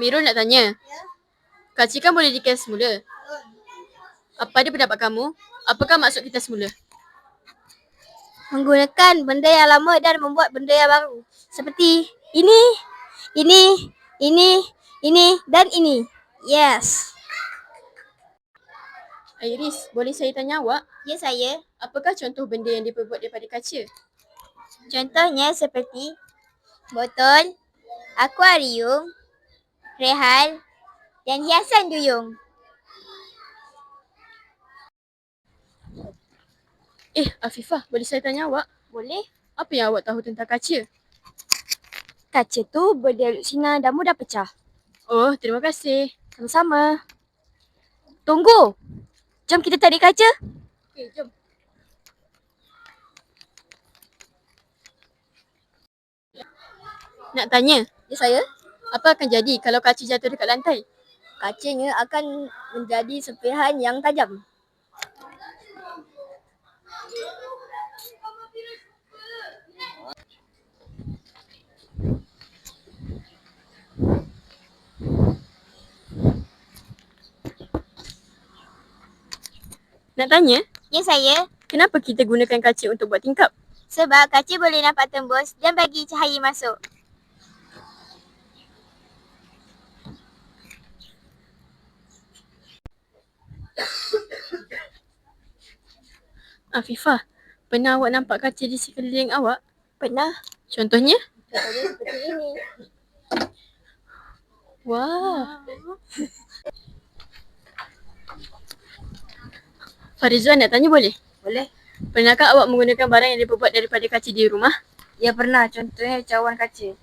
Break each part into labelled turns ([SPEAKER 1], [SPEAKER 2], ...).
[SPEAKER 1] Irul nak tanya. Kaca kan boleh dikira semula. Apa dia pendapat kamu? Apakah maksud kita semula?
[SPEAKER 2] Menggunakan benda yang lama dan membuat benda yang baru. Seperti ini, ini, ini, ini dan ini. Yes.
[SPEAKER 1] Iris, boleh saya tanya awak?
[SPEAKER 2] Ya saya.
[SPEAKER 1] Apakah contoh benda yang diperbuat daripada kaca?
[SPEAKER 2] Contohnya seperti botol, akuarium, rehal dan hiasan duyung.
[SPEAKER 1] Eh, Afifah, boleh saya tanya awak?
[SPEAKER 2] Boleh?
[SPEAKER 1] Apa yang awak tahu tentang kaca?
[SPEAKER 2] Kaca tu berdialog sinar dan mudah pecah.
[SPEAKER 1] Oh, terima kasih.
[SPEAKER 2] Sama-sama. Tunggu. Jom kita tarik kaca.
[SPEAKER 1] Okey, jom. Nak tanya,
[SPEAKER 2] Ya saya.
[SPEAKER 1] Apa akan jadi kalau kaca jatuh dekat lantai?
[SPEAKER 2] Kacanya akan menjadi serpihan yang tajam.
[SPEAKER 1] Nak tanya,
[SPEAKER 2] Ya saya.
[SPEAKER 1] kenapa kita gunakan kaca untuk buat tingkap?
[SPEAKER 2] Sebab kaca boleh nampak tembus dan bagi cahaya masuk.
[SPEAKER 1] Afifah, pernah awak nampak kaca di sekeliling awak?
[SPEAKER 2] Pernah?
[SPEAKER 1] Contohnya?
[SPEAKER 2] Contohnya seperti ini.
[SPEAKER 1] Wah. Farizwan nak tanya boleh?
[SPEAKER 2] Boleh?
[SPEAKER 1] Pernahkah awak menggunakan barang yang diperbuat daripada kaca di rumah?
[SPEAKER 2] Ya pernah. Contohnya cawan kaca.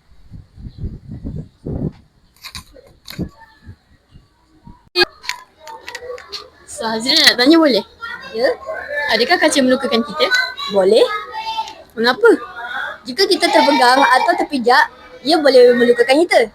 [SPEAKER 1] Sahazrin nak tanya boleh?
[SPEAKER 2] Ya?
[SPEAKER 1] Adakah kaca melukakan kita?
[SPEAKER 2] Boleh?
[SPEAKER 1] Mengapa?
[SPEAKER 2] Jika kita terpegang atau terpijak, ia boleh melukakan kita.